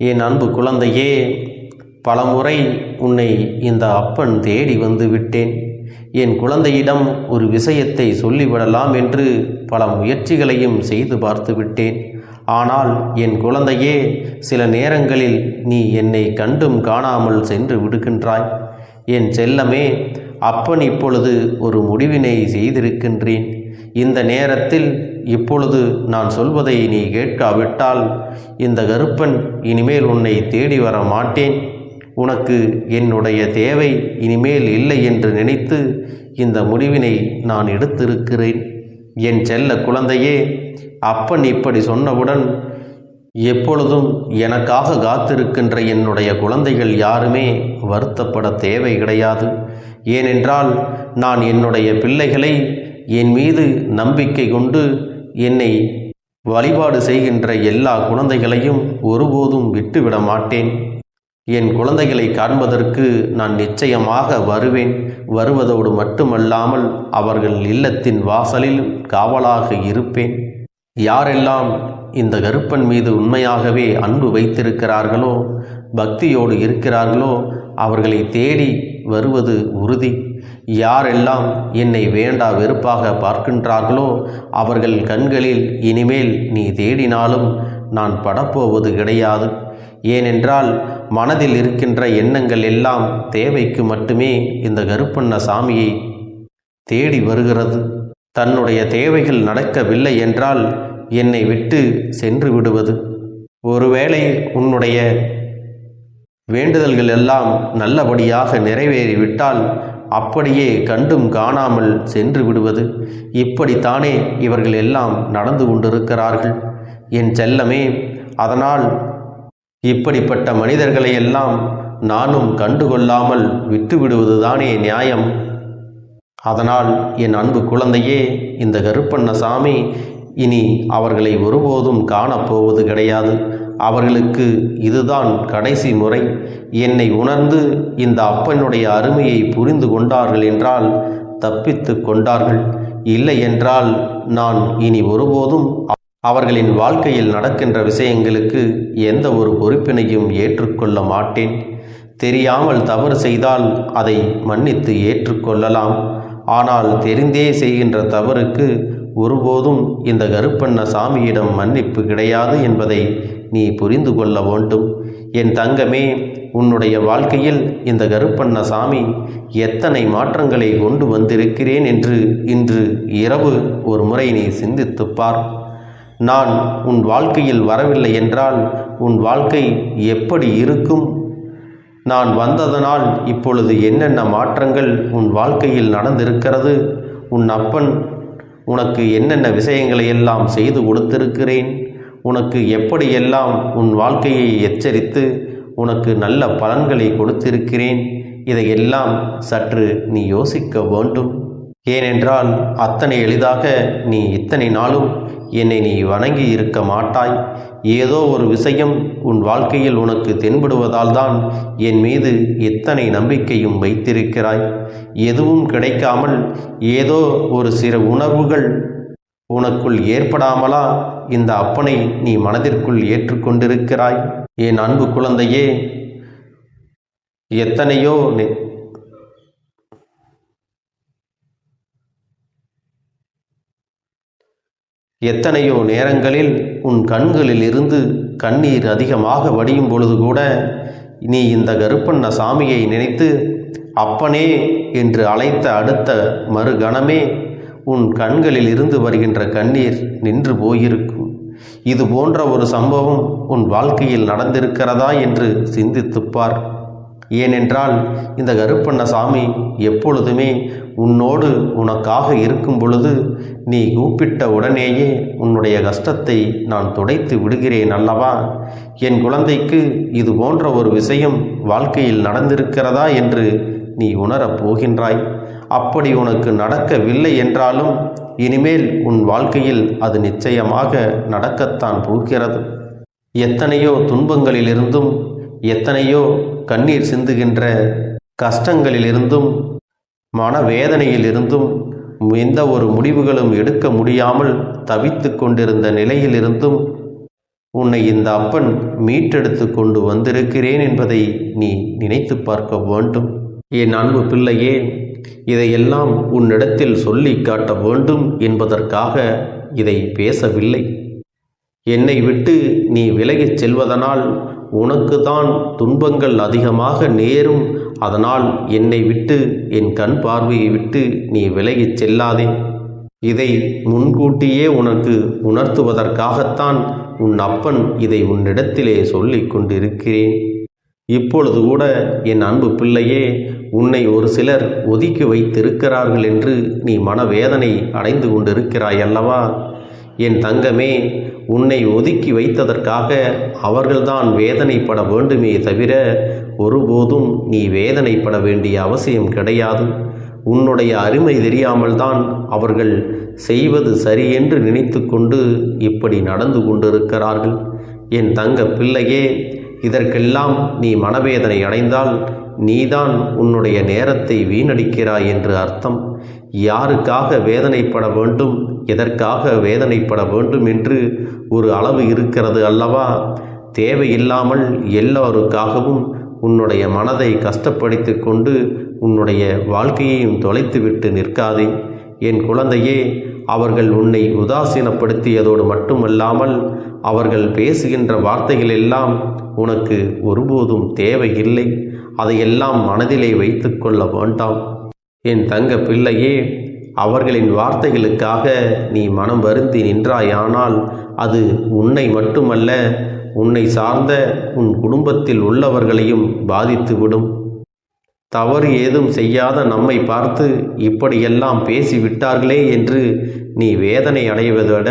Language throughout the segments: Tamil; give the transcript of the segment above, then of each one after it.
என் அன்பு குழந்தையே பலமுறை உன்னை இந்த அப்பன் தேடி வந்து விட்டேன். என் குழந்தையிடம் ஒரு விஷயத்தை சொல்லிவிடலாம் என்று பல முயற்சிகளையும் செய்து பார்த்து விட்டேன். ஆனால் என் குழந்தையே சில நேரங்களில் நீ என்னை கண்டும் காணாமல் சென்று விடுகின்றாய். என் செல்லமே அப்பன் இப்பொழுது ஒரு முடிவினை செய்திருக்கின்றேன். இந்த நேரத்தில் இப்பொழுது நான் சொல்வதை நீ கேட்காவிட்டால் இந்த கருப்பன் இனிமேல் உன்னை தேடி வர மாட்டேன். உனக்கு என்னுடைய தேவை இனிமேல் இல்லை என்று நினைத்து இந்த முடிவினை நான் எடுத்திருக்கிறேன். என் செல்ல குழந்தையே அப்பன் இப்படி சொன்னவுடன் எப்பொழுதும் எனக்காக காத்திருக்கின்ற என்னுடைய குழந்தைகள் யாருமே வருத்தப்பட தேவை கிடையாது. ஏனென்றால் நான் என்னுடைய பிள்ளைகளை என் மீது நம்பிக்கை கொண்டு என்னை வழிபாடு செய்கின்ற எல்லா குழந்தைகளையும் ஒருபோதும் விட்டுவிட மாட்டேன். என் குழந்தைகளை காண்பதற்கு நான் நிச்சயமாக வருவேன். வருவதோடு மட்டுமல்லாமல் அவர்கள் இல்லத்தின் வாசலில் காவலாக இருப்பேன். யாரெல்லாம் இந்த கருப்பன் மீது உண்மையாகவே அன்பு வைத்திருக்கிறார்களோ பக்தியோடு இருக்கிறார்களோ அவர்களை தேடி வருவது உறுதி. யாரெல்லாம் என்னை வேண்டா வெறுப்பாக பார்க்கின்றார்களோ அவர்கள் கண்களில் இனிமேல் நீ தேடினாலும் நான் படப்போவது கிடையாது. ஏனென்றால் மனதில் இருக்கின்ற எண்ணங்கள் எல்லாம் தேவைக்கு மட்டுமே இந்த கருப்பண்ண சாமியை தேடி வருகிறது. தன்னுடைய தேவைகள் நடக்கவில்லை என்றால் என்னை விட்டு சென்று விடுவது. ஒருவேளை உன்னுடைய வேண்டுதல்கள் எல்லாம் நல்லபடியாக நிறைவேறிவிட்டால் அப்படியே கண்டும் காணாமல் சென்று விடுவது. இப்படித்தானே இவர்கள் எல்லாம் நடந்து கொண்டிருக்கிறார்கள். என் செல்லமே அதனால் இப்படிப்பட்ட மனிதர்களை எல்லாம் நானும் கண்டுகொள்ளாமல் விட்டுவிடுவதுதானே நியாயம். அதனால் என் அன்பு குழந்தையே இந்த கருப்பண்ண சாமி இனி அவர்களை ஒருபோதும் காணப்போவது கிடையாது. அவர்களுக்கு இதுதான் கடைசி முறை. என்னை உணர்ந்து இந்த அப்பனுடைய அருமையை புரிந்து கொண்டார்கள் என்றால் தப்பித்து கொண்டார்கள். இல்லை என்றால் நான் இனி ஒருபோதும் அவர்களின் வாழ்க்கையில் நடக்கின்ற விஷயங்களுக்கு எந்த ஒரு பொறுப்பினையும் ஏற்றுக்கொள்ள மாட்டேன். தெரியாமல் தவறு செய்தால் அதை மன்னித்து ஏற்றுக்கொள்ளலாம். ஆனால் தெரிந்தே செய்கின்ற தவறுக்கு ஒருபோதும் இந்த கருப்பண்ண சாமியிடம் மன்னிப்பு கிடையாது என்பதை நீ புரிந்து கொள்ள வேண்டும். என் தங்கமே உன்னுடைய வாழ்க்கையில் இந்த கருப்பண்ண சாமி எத்தனை மாற்றங்களை கொண்டு வந்திருக்கிறேன் என்று இன்று இரவு ஒரு முறை நீ சிந்தித்துப் பார். நான் உன் வாழ்க்கையில் வரவில்லை என்றால் உன் வாழ்க்கை எப்படி இருக்கும்? நான் வந்ததனால் இப்பொழுது என்னென்ன மாற்றங்கள் உன் வாழ்க்கையில் நடந்திருக்கிறது? உன் அப்பன் உனக்கு என்னென்ன விஷயங்களை எல்லாம் செய்து கொடுத்திருக்கிறேன்? உனக்கு எப்படியெல்லாம் உன் வாழ்க்கையை எச்சரித்து உனக்கு நல்ல பலன்களை கொடுத்திருக்கிறேன் இதையெல்லாம் சற்று நீ யோசிக்க வேண்டும். ஏனென்றால் அத்தனை எளிதாக நீ இத்தனை நாளும் என்னை நீ வணங்கி இருக்க மாட்டாய். ஏதோ ஒரு விஷயம் உன் வாழ்க்கையில் உனக்கு தென்படுவதால் தான் என் மீது இத்தனை நம்பிக்கையும் வைத்திருக்கிறாய். எதுவும் கிடைக்காமல் ஏதோ ஒரு சில உணர்வுகள் உனக்குள் ஏற்படாமலா இந்த அப்பனை நீ மனதிற்குள் ஏற்றுக்கொண்டிருக்கிறாய்? என் அன்பு குழந்தையே எத்தனையோ எத்தனையோ நேரங்களில் உன் கண்களில் இருந்து கண்ணீர் அதிகமாக வடியும் பொழுது கூட நீ இந்த கருப்பண்ண சாமியை நினைத்து அப்பனே என்று அழைத்த அடுத்த மறுகணமே உன் கண்களில் இருந்து வருகின்ற கண்ணீர் நின்று போயிருக்கும். இது போன்ற ஒரு சம்பவம் உன் வாழ்க்கையில் நடந்திருக்கிறதா என்று சிந்தித்துப்பார் ஏனென்றால் இந்த கருப்பண்ண சாமி எப்பொழுதுமே உன்னோடு உனக்காக இருக்கும் பொழுது நீ கூப்பிட்ட உடனேயே உன்னுடைய கஷ்டத்தை நான் துடைத்து விடுகிறேன் அல்லவா? என் குழந்தைக்கு இது போன்ற ஒரு விஷயம் வாழ்க்கையில் நடந்திருக்கிறதா என்று நீ உணரப் போகின்றாய். அப்படி உனக்கு நடக்கவில்லை என்றாலும் இனிமேல் உன் வாழ்க்கையில் அது நிச்சயமாக நடக்கத்தான் போகிறது. எத்தனையோ துன்பங்களிலிருந்தும் எத்தனையோ கண்ணீர் சிந்துகின்ற கஷ்டங்களிலிருந்தும் மனவேதனையிலிருந்தும் எந்த ஒரு முடிவுகளும் எடுக்க முடியாமல் தவித்து கொண்டிருந்த நிலையிலிருந்தும் உன்னை இந்த அப்பன் மீட்டெடுத்து கொண்டு வந்திருக்கிறேன் என்பதை நீ நினைத்து பார்க்க வேண்டும். என் அன்பு பிள்ளையே இதையெல்லாம் உன்னிடத்தில் சொல்லி காட்ட வேண்டும் என்பதற்காக இதை பேசவில்லை. என்னை விட்டு நீ விலகிச் செல்வதனால் உனக்கு தான் துன்பங்கள் அதிகமாக நேரும். அதனால் என்னை விட்டு என் கண் பார்வையை விட்டு நீ விலகிச் செல்லாதே. இதை முன்கூட்டியே உனக்கு உணர்த்துவதற்காகத்தான் உன் அப்பன் இதை உன்னிடத்திலே சொல்லிக் கொண்டிருக்கிறேன். இப்பொழுது கூட என் அன்பு பிள்ளையே உன்னை ஒரு சிலர் ஒதுக்கி வைத்திருக்கிறார்கள் என்று நீ மனவேதனை அடைந்து கொண்டிருக்கிறாய் அல்லவா என் தங்கமே உன்னை ஒதுக்கி வைத்ததற்காக அவர்கள்தான் வேதனைப்பட வேண்டுமே தவிர ஒருபோதும் நீ வேதனைப்பட வேண்டிய அவசியம் கிடையாது. உன்னுடைய அருமை தெரியாமல் தான் அவர்கள் செய்வது சரியென்று நினைத்து கொண்டு இப்படி நடந்து கொண்டிருக்கிறார்கள். என் தங்க பிள்ளையே இதற்கெல்லாம் நீ மனவேதனை அடைந்தால் நீதான் உன்னுடைய நேரத்தை வீணடிக்கிறாய் என்று அர்த்தம். யாருக்காக வேதனைப்பட வேண்டும் எதற்காக வேதனைப்பட வேண்டும் என்று ஒரு அளவு இருக்கிறது அல்லவா? தேவையில்லாமல் எல்லோருக்காகவும் உன்னுடைய மனதை கஷ்டப்படுத்தி கொண்டு உன்னுடைய வாழ்க்கையையும் தொலைத்துவிட்டு நிற்காதே. என் குழந்தையே அவர்கள் உன்னை உதாசீனப்படுத்தியதோடு மட்டுமல்லாமல் அவர்கள் பேசுகின்ற வார்த்தைகள் எல்லாம் உனக்கு ஒருபோதும் தேவையில்லை. அதையெல்லாம் மனதிலே வைத்து கொள்ள வேண்டாம். என் தங்க பிள்ளையே அவர்களின் வார்த்தைகளுக்காக நீ மனம் வருந்தி நின்றாயானால் அது உன்னை மட்டுமல்ல உன்னை சார்ந்த உன் குடும்பத்தில் உள்ளவர்களையும் பாதித்துவிடும். தவறு ஏதும் செய்யாத நம்மை பார்த்து இப்படியெல்லாம் பேசிவிட்டார்களே என்று நீ வேதனை அடைவதோட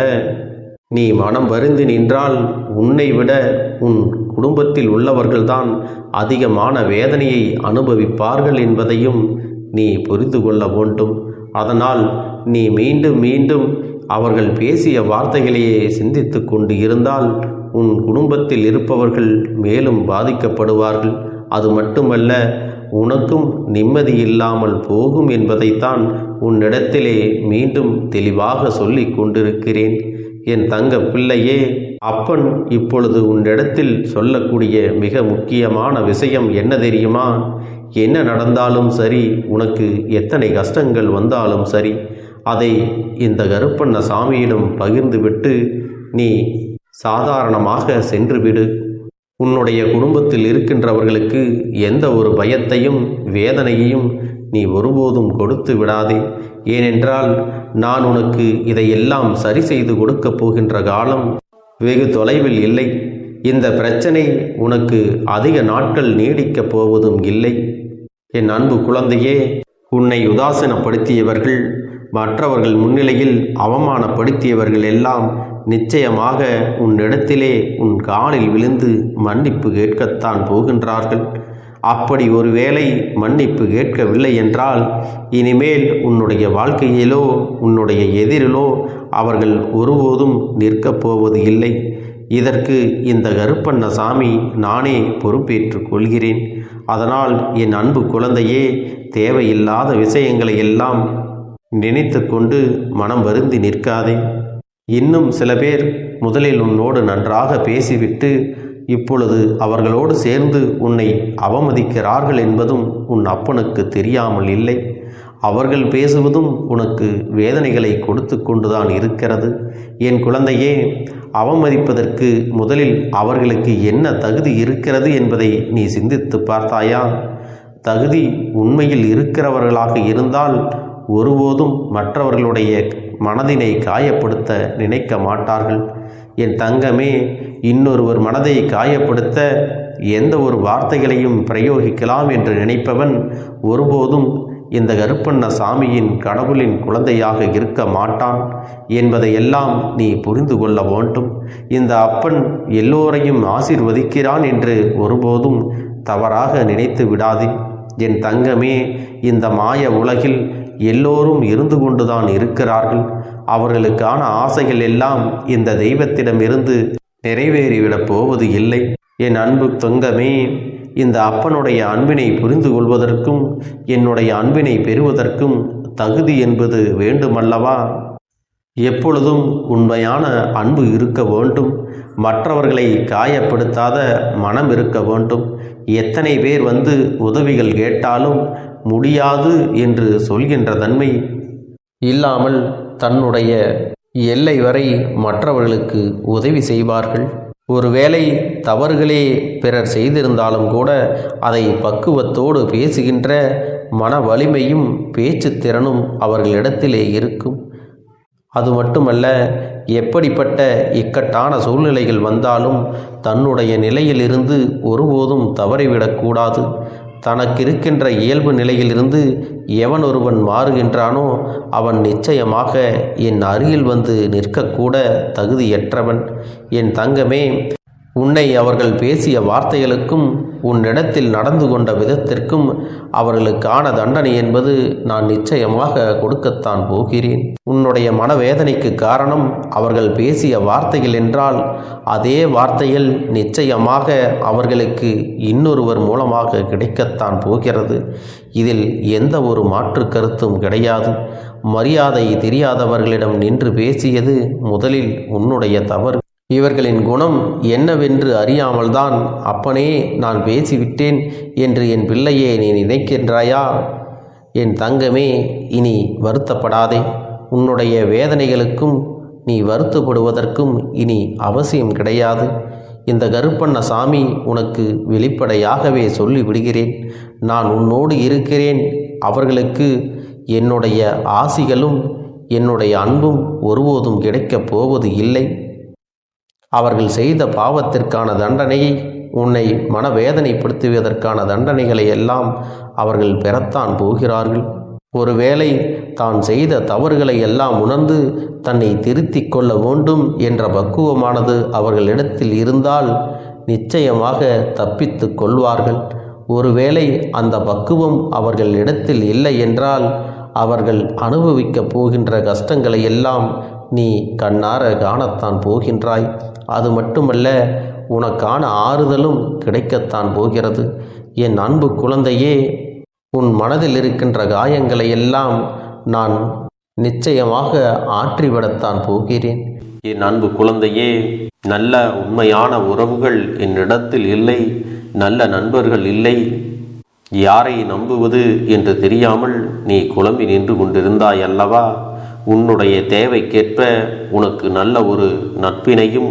நீ மனம் வருந்தி நின்றால் உன்னை விட உன் குடும்பத்தில் உள்ளவர்கள்தான் அதிகமான வேதனையை அனுபவிப்பார்கள் என்பதையும் நீ புரிந்து கொள்ள வேண்டும். அதனால் நீ மீண்டும் மீண்டும் அவர்கள் பேசிய வார்த்தைகளையே சிந்தித்து கொண்டு இருந்தால் உன் குடும்பத்தில் இருப்பவர்கள் மேலும் பாதிக்கப்படுவார்கள். அது மட்டுமல்ல உனக்கும் நிம்மதி இல்லாமல் போகும் என்பதைத்தான் உன்னிடத்திலே மீண்டும் தெளிவாக சொல்லிக் கொண்டிருக்கிறேன். என் தங்க பிள்ளையே அப்பன் இப்பொழுது உன்னிடத்தில் சொல்லக்கூடிய மிக முக்கியமான விஷயம் என்ன தெரியுமா? என்ன நடந்தாலும் சரி உனக்கு எத்தனை கஷ்டங்கள் வந்தாலும் சரி அதை இந்த கருப்பண்ண சாமியிடம் பகிர்ந்துவிட்டு நீ சாதாரணமாக சென்றுவிடு உன்னுடைய குடும்பத்தில் இருக்கின்றவர்களுக்கு எந்த ஒரு பயத்தையும் வேதனையையும் நீ ஒருபோதும் கொடுத்து விடாதே. ஏனென்றால் நான் உனக்கு இதையெல்லாம் சரி செய்து கொடுக்கப் போகின்ற காலம் வெகு தொலைவில் இல்லை. இந்த பிரச்சனை உனக்கு அதிக நாட்கள் நீடிக்கப் போவதும் இல்லை. என் அன்பு குழந்தையே உன்னை உதாசீனப்படுத்தியவர்கள் மற்றவர்கள் முன்னிலையில் அவமானப்படுத்தியவர்கள் எல்லாம் நிச்சயமாக உன்னிடத்திலே உன் காலில் விழுந்து மன்னிப்பு கேட்கத்தான் போகின்றார்கள். அப்படி ஒருவேளை மன்னிப்பு கேட்கவில்லை என்றால் இனிமேல் உன்னுடைய வாழ்க்கையிலோ உன்னுடைய எதிரிலோ அவர்கள் ஒருபோதும் நிற்கப் போவது இல்லை. இதற்கு இந்த கருப்பண்ண சாமி நானே பொறுப்பேற்றுக் கொள்கிறேன். அதனால் என் அன்பு குழந்தையே தேவையில்லாத விஷயங்களை எல்லாம் நினைத்து கொண்டு மனம் வருந்தி நிற்காதே. இன்னும் சில பேர் முதலில் உன்னோடு நன்றாக பேசிவிட்டு இப்பொழுது அவர்களோடு சேர்ந்து உன்னை அவமதிக்கிறார்கள் என்பதும் உன் அப்பனுக்கு தெரியாமல் இல்லை. அவர்கள் பேசுவதும் உனக்கு வேதனைகளை கொடுத்து கொண்டுதான் இருக்கிறது. என் குழந்தையே அவமதிப்பதற்கு முதலில் அவர்களுக்கு என்ன தகுதி இருக்கிறது என்பதை நீ சிந்தித்து பார்த்தாயா? தகுதி உண்மையில் இருக்கிறவர்களாக இருந்தால் ஒருபோதும் மற்றவர்களுடைய மனதினை காயப்படுத்த நினைக்க மாட்டார்கள். என் தங்கமே இன்னொருவர் மனதை காயப்படுத்த எந்த ஒரு வார்த்தைகளையும் பிரயோகிக்கலாம் என்று நினைப்பவன் ஒருபோதும் இந்த கருப்பண்ண சாமியின் கடவுளின் குழந்தையாக இருக்க மாட்டான். என்பதையெல்லாம் நீ புரிந்து கொள்ள வேண்டும். இந்த அப்பன் எல்லோரையும் ஆசிர்வதிக்கிறான் என்று ஒருபோதும் தவறாக நினைத்து விடாதே. என் தங்கமே இந்த மாய உலகில் எல்லோரும் இருந்து கொண்டுதான் இருக்கிறார்கள். அவர்களுக்கான ஆசைகள் எல்லாம் இந்த தெய்வத்திடமிருந்து நிறைவேறிவிடப் போவது இல்லை. என் அன்பு தொங்கமே இந்த அப்பனுடைய அன்பினை புரிந்து கொள்வதற்கும் என்னுடைய அன்பினை பெறுவதற்கும் தகுதி என்பது வேண்டுமல்லவா? எப்பொழுதும் உண்மையான அன்பு இருக்க வேண்டும். மற்றவர்களை காயப்படுத்தாத மனம் இருக்க வேண்டும். எத்தனை பேர் வந்து உதவிகள் கேட்டாலும் முடியாது என்று சொல்கின்ற தன்மை இல்லாமல் தன்னுடைய எல்லை வரை மற்றவர்களுக்கு உதவி செய்வார்கள். ஒருவேளை தவறுகளே பிறர் செய்திருந்தாலும் கூட அதை பக்குவத்தோடு பேசுகின்ற மன வலிமையும் பேச்சு திறனும் அவர்களிடத்திலே இருக்கும். அது மட்டுமல்ல எப்படிப்பட்ட இக்கட்டான சூழ்நிலைகள் வந்தாலும் தன்னுடைய நிலையிலிருந்து ஒருபோதும் தவறிவிடக்கூடாது. தனக்கு இருக்கின்ற இயல்பு நிலையிலிருந்து எவன் ஒருவன் மாறுகின்றானோ அவன் நிச்சயமாக என் அருகில் வந்து நிற்கக்கூட தகுதியற்றவன். என் தங்கமே உன்னை அவர்கள் பேசிய வார்த்தைகளுக்கும் உன்னிடத்தில் நடந்து கொண்ட விதத்திற்கும் அவர்களுக்கான தண்டனை என்பது நான் நிச்சயமாக கொடுக்கத்தான் போகிறேன். உன்னுடைய மனவேதனைக்கு காரணம் அவர்கள் பேசிய வார்த்தைகள் என்றால் அதே வார்த்தைகள் நிச்சயமாக அவர்களுக்கு இன்னொருவர் மூலமாக கிடைக்கத்தான் போகிறது. இதில் எந்த ஒரு மாற்று கருத்தும் கிடையாது. மரியாதை தெரியாதவர்களிடம் நின்று பேசியது முதலில் உன்னுடைய தவறு. இவர்களின் குணம் என்னவென்று அறியாமல்தான் அப்பனே நான் பேசிவிட்டேன் என்று என் பிள்ளையே நீ நினைக்கின்றாயா? என் தங்கமே இனி வருத்தப்படாதே. உன்னுடைய வேதனைகளுக்கும் நீ வருத்தப்படுவதற்கும் இனி அவசியம் கிடையாது. இந்த கருப்பண்ண சாமி உனக்கு வெளிப்படையாகவே சொல்லி விடுகிறேன் நான் உன்னோடு இருக்கிறேன். அவர்களுக்கு என்னுடைய ஆசிகளும் என்னுடைய அன்பும் ஒருபோதும் கிடைக்கப் போவது இல்லை. அவர்கள் செய்த பாவத்திற்கான தண்டனையை உன்னை மனவேதனைப்படுத்துவதற்கான தண்டனைகளை எல்லாம் அவர்கள் பெறத்தான் போகிறார்கள். ஒருவேளை தான் செய்த தவறுகளை எல்லாம் உணர்ந்து தன்னை திருத்திக் கொள்ள வேண்டும் என்ற பக்குவமானது அவர்களிடத்தில் இருந்தால் நிச்சயமாக தப்பித்து கொள்வார்கள். ஒருவேளை அந்த பக்குவம் அவர்களிடத்தில் இல்லை என்றால் அவர்கள் அனுபவிக்கப் போகின்ற கஷ்டங்களை எல்லாம் நீ கண்ணார காணத்தான் போகின்றாய். அது மட்டுமல்ல உனக்கான ஆறுதலும் கிடைக்கத்தான் போகிறது. என் அன்பு குழந்தையே உன் மனதில் இருக்கின்ற காயங்களை எல்லாம் நான் நிச்சயமாக ஆற்றிவிடத்தான் போகிறேன். என் அன்பு குழந்தையே நல்ல உண்மையான உறவுகள் என்னிடத்தில் இல்லை நல்ல நண்பர்கள் இல்லை. யாரை நம்புவது என்று தெரியாமல் நீ குழம்பி நின்று கொண்டிருந்தாய் அல்லவா? உன்னுடைய தேவைக்கேற்ப உனக்கு நல்ல ஒரு நட்பினையும்